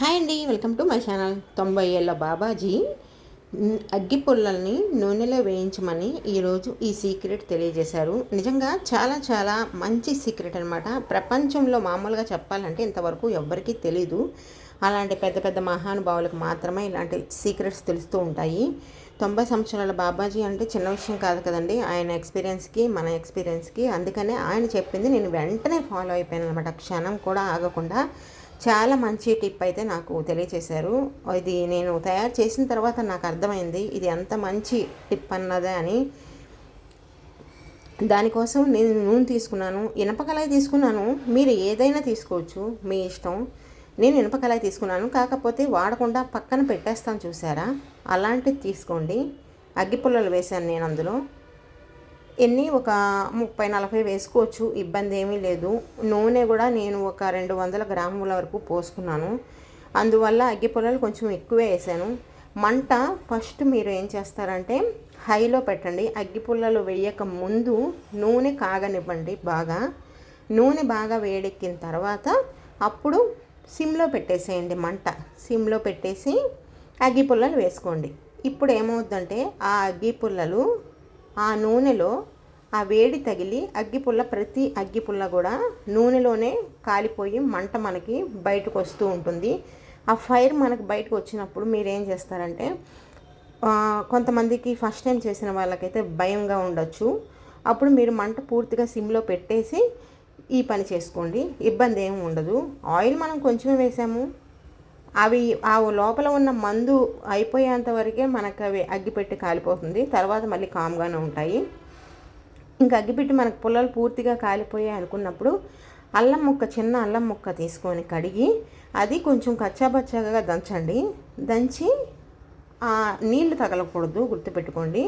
Hi అండి welcome to my channel తొంభై ఏళ్ళ బాబాజీ. అగ్గి పుల్లల్ని నూనెలో వేయించమని ఈరోజు ఈ సీక్రెట్ తెలియజేశారు. నిజంగా చాలా చాలా మంచి సీక్రెట్ అనమాట ప్రపంచంలో మామూలుగా చెప్పాలంటే ఇంతవరకు ఎవ్వరికీ తెలీదు. అలాంటి పెద్ద పెద్ద మహానుభావులకు మాత్రమే ఇలాంటి సీక్రెట్స్ తెలుస్తూ ఉంటాయి. తొంభై సంవత్సరాల బాబాజీ అంటే చిన్న విషయం కాదు కదండి. ఆయన ఎక్స్పీరియన్స్కి మన ఎక్స్పీరియన్స్కి అందుకనే ఆయన చెప్పింది నేను వెంటనే ఫాలో అయిపోయాను అనమాట క్షణం కూడా ఆగకుండా చాలా మంచి టిప్ అయితే నాకు తెలియచేశారు. ఇది నేను తయారు చేసిన తర్వాత నాకు అర్థమైంది ఇది ఎంత మంచి టిప్ అన్నదే అని. దానికోసం నేను నూనె తీసుకున్నాను. ఇనపకలాయి తీసుకున్నాను. మీరు ఏదైనా తీసుకోవచ్చు మీ ఇష్టం. నేను ఇనపకలాయి తీసుకున్నాను. కాకపోతే వాడకుండా పక్కన పెట్టేస్తాను చూసారా? అలాంటిది తీసుకోండి. అగ్గిపుల్లలు వేశాను నేను అందులో. ఎన్ని ఒక ముప్పై నలభై వేసుకోవచ్చు ఇబ్బంది ఏమీ లేదు. నూనె కూడా నేను ఒక రెండు వందల గ్రాముల వరకు పోసుకున్నాను. అందువల్ల అగ్గి పుల్లలు కొంచెం ఎక్కువే వేసాను. మంట ఫస్ట్ మీరు ఏం చేస్తారంటే హైలో పెట్టండి. అగ్గి పుల్లలు వేయక ముందు నూనె కాగనివ్వండి బాగా. నూనె బాగా వేడెక్కిన తర్వాత అప్పుడు సిమ్లో పెట్టేసేయండి మంట. సిమ్లో పెట్టేసి అగ్గి పుల్లలు వేసుకోండి. ఇప్పుడు ఏమవుద్దంటే ఆ అగ్గి పుల్లలు ఆ నూనెలో ఆ వేడి తగిలి అగ్గిపుల్ల ప్రతి అగ్గిపుల్ల కూడా నూనెలోనే కాలిపోయి మంట మనకి బయటకు వస్తూ ఉంటుంది. ఆ ఫైర్ మనకు బయటకు వచ్చినప్పుడు మీరు ఏం చేస్తారంటే కొంతమందికి ఫస్ట్ టైం చేసిన వాళ్ళకైతే భయంగా ఉండొచ్చు. అప్పుడు మీరు మంట పూర్తిగా సిమ్లో పెట్టేసి ఈ పని చేసుకోండి. ఇబ్బంది ఏమి ఉండదు. ఆయిల్ మనం కొంచెమే వేసాము. అవి ఆ లోపల ఉన్న మందు అయిపోయేంత వరకే మనకు అవి అగ్గిపెట్టి కాలిపోతుంది. తర్వాత మళ్ళీ కామ్గానే ఉంటాయి. ఇంకా అగ్గిపెట్టి మనకు పుల్లలు పూర్తిగా కాలిపోయాయి అనుకున్నప్పుడు అల్లం ముక్క చిన్న అల్లం ముక్క తీసుకొని కడిగి అది కొంచెం కచ్చాబచ్చాగా దంచండి. దంచి నీళ్ళు తగలకూడదు గుర్తుపెట్టుకోండి.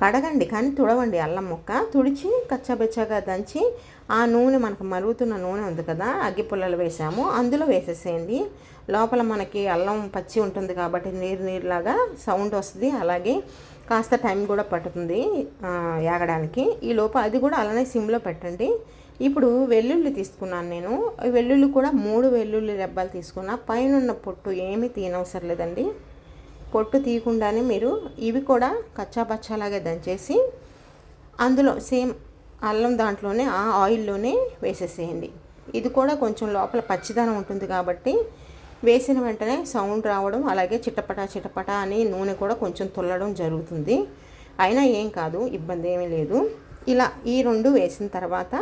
కడగండి కానీ తుడవండి అల్లం ముక్క తుడిచి కచ్చబెచ్చగా దంచి ఆ నూనె మనకు మరుగుతున్న నూనె ఉంది కదా అగ్గి పుల్లలు వేసాము. అందులో వేసేసేయండి. లోపల మనకి అల్లం పచ్చి ఉంటుంది కాబట్టి నీరు నీరులాగా సౌండ్ వస్తుంది. అలాగే కాస్త టైం కూడా పట్టుతుంది యాగడానికి. ఈ లోప అది కూడా అలానే సిమ్లో పెట్టండి. ఇప్పుడు వెల్లుల్లి తీసుకున్నాను నేను. వెల్లుల్లి కూడా మూడు వెల్లుల్లి రెబ్బలు తీసుకున్నా. పైన ఉన్న పొట్టు ఏమీ తీయనవసరం లేదండి. పొట్టు తీయకుండానే మీరు ఇవి కూడా కచ్చాపచ్చాలాగా దంచేసి అందులో సేమ్ అల్లం దాంట్లోనే ఆ ఆయిల్లోనే వేసేసేయండి. ఇది కూడా కొంచెం లోపల పచ్చిదనం ఉంటుంది కాబట్టి వేసిన వెంటనే సౌండ్ రావడం అలాగే చిటపట చిటపట అని నూనె కూడా కొంచెం తుల్లడం జరుగుతుంది. అయినా ఏం కాదు ఇబ్బంది ఏమీ లేదు. ఇలా ఈ రెండు వేసిన తర్వాత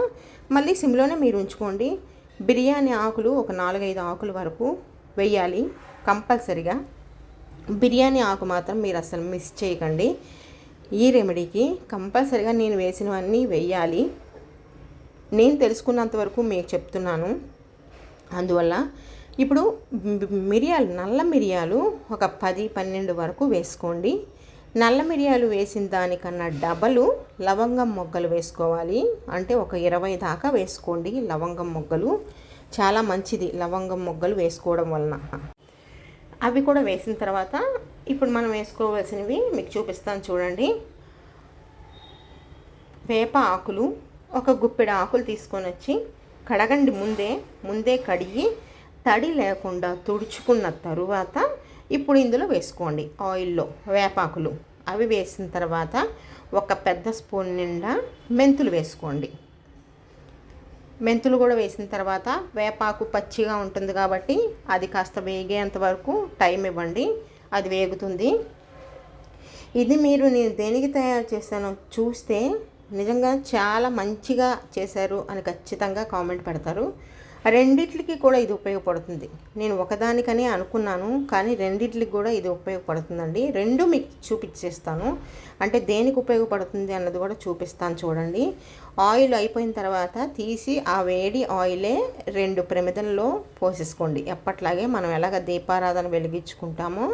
మళ్ళీ సిమ్లోనే మీరు ఉంచుకోండి. బిర్యానీ ఆకులు ఒక నాలుగైదు ఆకుల వరకు వేయాలి కంపల్సరిగా. బిర్యానీ ఆకు మాత్రం మీరు అసలు మిస్ చేయకండి. ఈ రెమెడీకి కంపల్సరిగా నేను వేసినవన్నీ వెయ్యాలి నేను తెలుసుకున్నంత వరకు మీకు చెప్తున్నాను. అందువల్ల ఇప్పుడు మిరియాలు నల్ల మిరియాలు ఒక పది పన్నెండు వరకు వేసుకోండి. నల్ల మిరియాలు వేసిన దానికన్నా డబలు లవంగం మొగ్గలు వేసుకోవాలి. అంటే ఒక ఇరవై దాకా వేసుకోండి లవంగం మొగ్గలు. చాలా మంచిది లవంగం మొగ్గలు వేసుకోవడం వలన. అవి కూడా వేసిన తర్వాత ఇప్పుడు మనం వేసుకోవాల్సినవి మీకు చూపిస్తాను చూడండి. వేప ఆకులు ఒక గుప్పెడు ఆకులు తీసుకొని వచ్చి కడగండి ముందే ముందే కడిగి తడి లేకుండా తుడుచుకున్న తరువాత ఇప్పుడు ఇందులో వేసుకోండి ఆయిల్లో వేపాకులు అవి వేసిన తర్వాత ఒక పెద్ద స్పూన్ నిండా మెంతులు వేసుకోండి. మెంతులు కూడా వేసిన తర్వాత వేపాకు పచ్చిగా ఉంటుంది కాబట్టి అది కాస్త వేగేంత వరకు టైం ఇవ్వండి. అది వేగుతుంది. ఇది మీరు నేను దేనికి తయారు చేశానో చూస్తే నిజంగా చాలా మంచిగా చేశారు అని ఖచ్చితంగా కామెంట్ పెడతారు. రెండిట్లకి కూడా ఇది ఉపయోగపడుతుంది. నేను ఒకదానికనే అనుకున్నాను కానీ రెండిట్లకి కూడా ఇది ఉపయోగపడుతుందండి. రెండు మీకు చూపించేస్తాను అంటే దేనికి ఉపయోగపడుతుంది అన్నది కూడా చూపిస్తాను చూడండి. ఆయిల్ అయిపోయిన తర్వాత తీసి ఆ వేడి ఆయిలే రెండు ప్రమిదల్లో పోసేసుకోండి. ఎప్పట్లాగే మనం ఎలాగ దీపారాధన వెలిగించుకుంటామో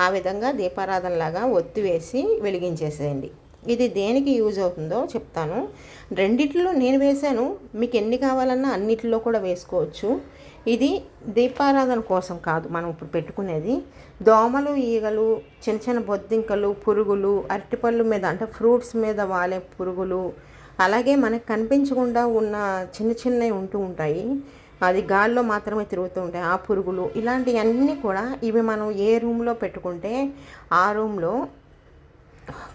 ఆ విధంగా దీపారాధన లాగా ఒత్తి వేసి వెలిగించేసేయండి. ఇది దేనికి యూజ్ అవుతుందో చెప్తాను. రెండిట్లో నేను వేశాను మీకు ఎన్ని కావాలన్నా అన్నిటిలో కూడా వేసుకోవచ్చు. ఇది దీపారాధన కోసం కాదు మనం ఇప్పుడు పెట్టుకునేది. దోమలు ఈగలు చిన్న చిన్న బొద్దింకలు పురుగులు అరటిపళ్ళు మీద అంటే ఫ్రూట్స్ మీద వాలే పురుగులు అలాగే మనకు కనిపించకుండా ఉన్న చిన్న చిన్నవి ఉంటూ ఉంటాయి. అది గాల్లో మాత్రమే తిరుగుతూ ఉంటాయి ఆ పురుగులు ఇలాంటివన్నీ కూడా ఇవి మనం ఏ రూమ్లో పెట్టుకుంటే ఆ రూమ్లో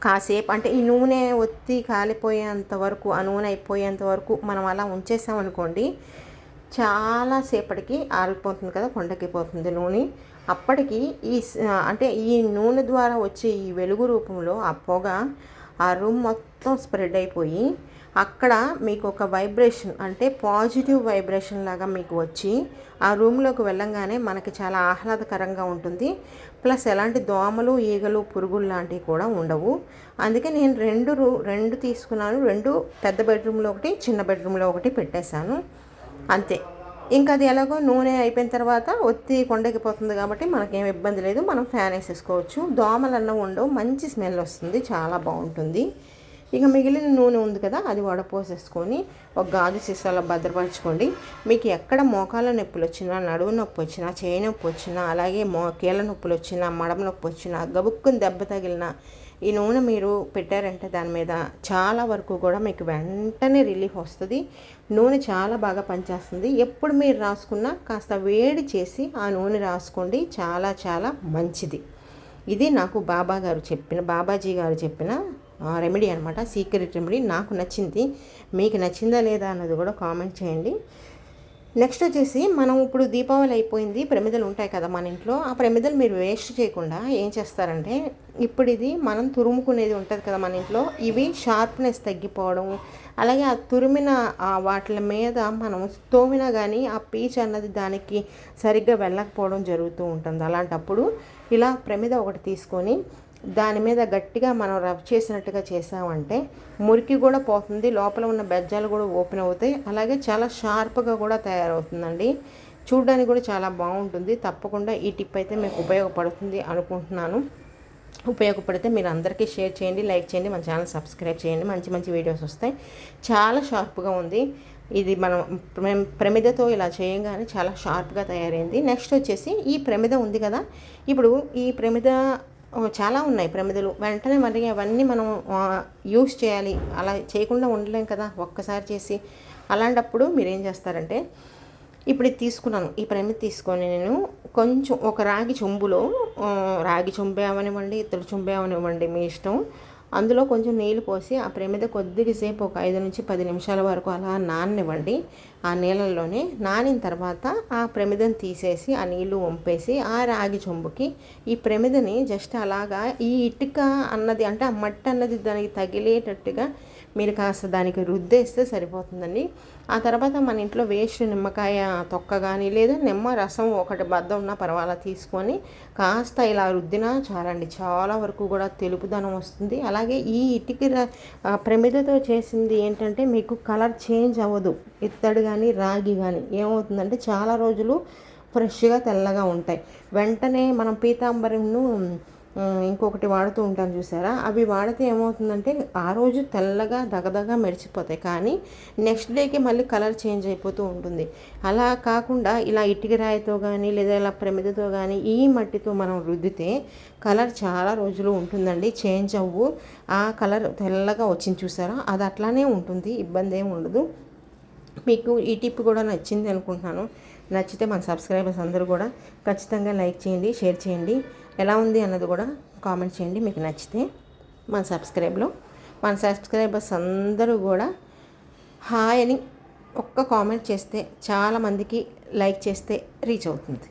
కాసేపు అంటే ఈ నూనె ఒత్తి కాలిపోయేంత వరకు ఆ నూనె అయిపోయేంత వరకు మనం అలా ఉంచేసామనుకోండి చాలాసేపటికి ఆరిపోతుంది కదా కొండకిపోతుంది నూనె. అప్పటికి ఈ అంటే ఈ నూనె ద్వారా వచ్చే ఈ వెలుగు రూపంలో ఆ పొగ ఆ రూమ్ మొత్తం స్ప్రెడ్ అయిపోయి అక్కడ మీకు ఒక వైబ్రేషన్ అంటే పాజిటివ్ వైబ్రేషన్ లాగా మీకు వచ్చి ఆ రూమ్లోకి వెళ్ళంగానే మనకి చాలా ఆహ్లాదకరంగా ఉంటుంది. ప్లస్ ఎలాంటి దోమలు ఈగలు పురుగులు లాంటివి కూడా ఉండవు. అందుకే నేను రెండు రూ రెండు తీసుకున్నాను. రెండు పెద్ద బెడ్రూమ్లో ఒకటి చిన్న బెడ్రూమ్లో ఒకటి పెట్టేశాను. అంతే. ఇంకా అది ఎలాగో నూనె అయిపోయిన తర్వాత ఒత్తి కొండకి పోతుంది కాబట్టి మనకేం ఇబ్బంది లేదు. మనం ఫ్యాన్ వేసేసుకోవచ్చు. దోమలన్న ఉండవు. మంచి స్మెల్ వస్తుంది. చాలా బాగుంటుంది. ఇక మిగిలిన నూనె ఉంది కదా అది వడపోసేసుకొని ఒక గాజు సీసాలో భద్రపరచుకోండి. మీకు ఎక్కడ మోకాల నొప్పులు వచ్చినా నడువు నొప్పి వచ్చినా చేయి నొప్పి వచ్చినా అలాగే మో కీళ్ళ నొప్పులు వచ్చినా మడమ నొప్పి వచ్చినా గబుక్కుని దెబ్బ తగిలిన ఈ నూనె మీరు పెట్టారంటే దాని మీద చాలా వరకు కూడా మీకు వెంటనే రిలీఫ్ వస్తుంది. నూనె చాలా బాగా పనిచేస్తుంది. ఎప్పుడు మీరు రాసుకున్నా కాస్త వేడి చేసి ఆ నూనె రాసుకోండి. చాలా చాలా మంచిది. ఇది నాకు బాబా గారు చెప్పిన బాబాజీ గారు చెప్పిన రెమెడీ అనమాట సీక్రెట్ రెమెడీ నాకు నచ్చింది. మీకు నచ్చిందా లేదా అన్నది కూడా కామెంట్ చేయండి. నెక్స్ట్ వచ్చేసి మనం ఇప్పుడు దీపావళి అయిపోయింది ప్రమిదలు ఉంటాయి కదా మన ఇంట్లో. ఆ ప్రమిదలు మీరు వేస్ట్ చేయకుండా ఏం చేస్తారంటే ఇప్పుడు ఇది మనం తురుముకునేది ఉంటుంది కదా మన ఇంట్లో ఇవి షార్ప్నెస్ తగ్గిపోవడం అలాగే ఆ తురిమిన వాటి మీద మనం తోమినా కానీ ఆ పీచ్ అన్నది దానికి సరిగ్గా వెళ్ళకపోవడం జరుగుతూ ఉంటుంది. అలాంటప్పుడు ఇలా ప్రమిద ఒకటి తీసుకొని దాని మీద గట్టిగా మనం రబ్ చేసినట్టుగా చేసామంటే మురికి కూడా పోతుంది లోపల ఉన్న బెజ్జాలు కూడా ఓపెన్ అవుతాయి అలాగే చాలా షార్ప్గా కూడా తయారవుతుందండి. చూడడానికి కూడా చాలా బాగుంటుంది. తప్పకుండా ఈ టిప్ అయితే మీకు ఉపయోగపడుతుంది అనుకుంటున్నాను. ఉపయోగపడితే మీరు అందరికీ షేర్ చేయండి లైక్ చేయండి మన ఛానల్ సబ్స్క్రైబ్ చేయండి. మంచి మంచి వీడియోస్ వస్తాయి. చాలా షార్ప్గా ఉంది. ఇది మనం ప్రమిదతో ఇలా చేయగానే చాలా షార్ప్గా తయారైంది. నెక్స్ట్ వచ్చేసి ఈ ప్రమిద ఉంది కదా. ఇప్పుడు ఈ ప్రమిద చాలా ఉన్నాయి ప్రమిదలు. వెంటనే మరి అవన్నీ మనం యూస్ చేయాలి. అలా చేయకుండా ఉండలేం కదా ఒక్కసారి చేసి. అలాంటప్పుడు మీరు ఏం చేస్తారంటే ఇప్పుడు ఇది తీసుకున్నాను. ఈ ప్రమిద తీసుకొని నేను కొంచెం ఒక రాగి చెంబులో రాగి చెంబే అవనివ్వండి ఇతడు చెంబే అవనివ్వండి మీ ఇష్టం. అందులో కొంచెం నీళ్ళు పోసి ఆ ప్రమిద కొద్దిసేపు ఒక ఐదు నుంచి పది నిమిషాల వరకు అలా నాననివ్వండి. ఆ నీళ్ళల్లోనే నానిన తర్వాత ఆ ప్రమిదను తీసేసి ఆ నీళ్ళు వంపేసి ఆ రాగి చెంబుకి ఈ ప్రమిదని జస్ట్ అలాగా ఈ ఇటుక అన్నది అంటే ఆ మట్టి అన్నది దానికి తగిలేటట్టుగా మీరు కాస్త దానికి రుద్దేస్తే సరిపోతుందండి. ఆ తర్వాత మన ఇంట్లో వేస్ట్ నిమ్మకాయ తొక్క కానీ లేదా నిమ్మ రసం ఒకటి బద్ద ఉన్నా పర్వాలా తీసుకొని కాస్త ఇలా రుద్దినా చాలండి. చాలా వరకు కూడా తెలుపుదనం వస్తుంది. అలాగే ఈ ఇటుక ప్రమిదతో చేసింది ఏంటంటే మీకు కలర్ చేంజ్ అవ్వదు. ఇత్తడి కానీ రాగి కానీ ఏమవుతుందంటే చాలా రోజులు ఫ్రెష్గా తెల్లగా ఉంటాయి. వెంటనే మనం పీతాంబరంను ఇంకొకటి వాడుతూ ఉంటాను చూసారా? అవి వాడితే ఏమవుతుందంటే ఆ రోజు తెల్లగా దగదగా మెరిచిపోతాయి కానీ నెక్స్ట్ డేకి మళ్ళీ కలర్ చేంజ్ అయిపోతూ ఉంటుంది. అలా కాకుండా ఇలా ఇటుక రాయితో కానీ లేదా ఇలా ప్రమిదతో కానీ ఈ మట్టితో మనం రుద్దితే కలర్ చాలా రోజులు ఉంటుందండి. చేంజ్ అవ్వు. ఆ కలర్ తెల్లగా వచ్చింది చూసారా? అది అట్లానే ఉంటుంది. ఇబ్బంది ఏమి ఉండదు. మీకు ఈ టిప్ కూడా నచ్చింది అనుకుంటున్నాను. నచ్చితే మన సబ్స్క్రైబర్స్ అందరూ కూడా ఖచ్చితంగా లైక్ చేయండి షేర్ చేయండి. ఎలా ఉంది అన్నది కూడా కామెంట్ చేయండి మీకు నచ్చితే మన సబ్స్క్రైబ్లో. మన సబ్స్క్రైబర్స్ అందరూ కూడా హాయ్ అని ఒక్క కామెంట్ చేస్తే చాలామందికి లైక్ చేస్తే రీచ్ అవుతుంది.